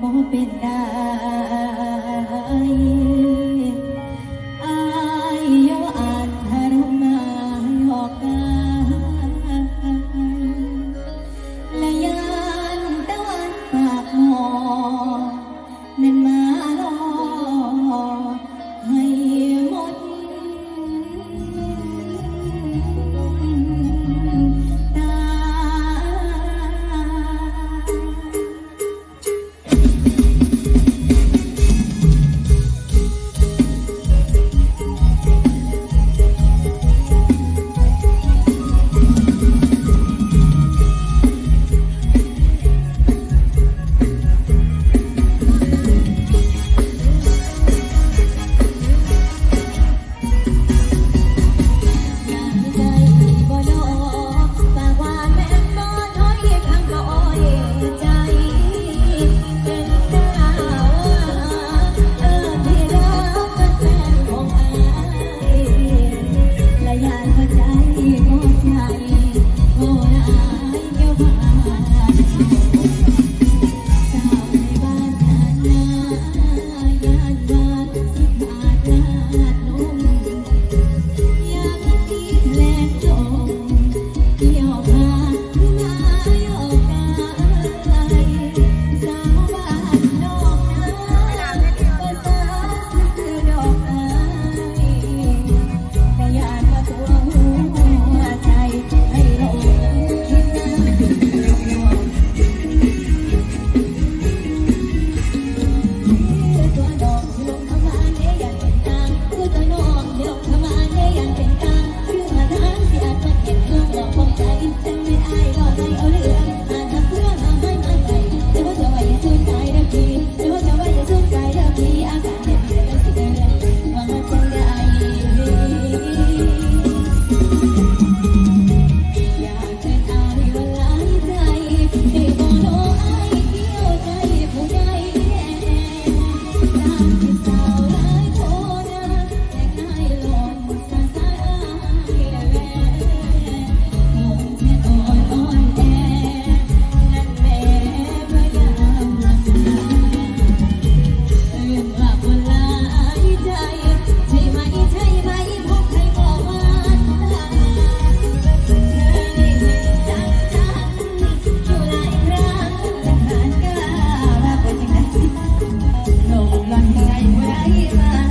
บ่เป็นได้อายโยอานทารุณาหอกกาและยานตะวันปากหมอก Thank you. It's Bye.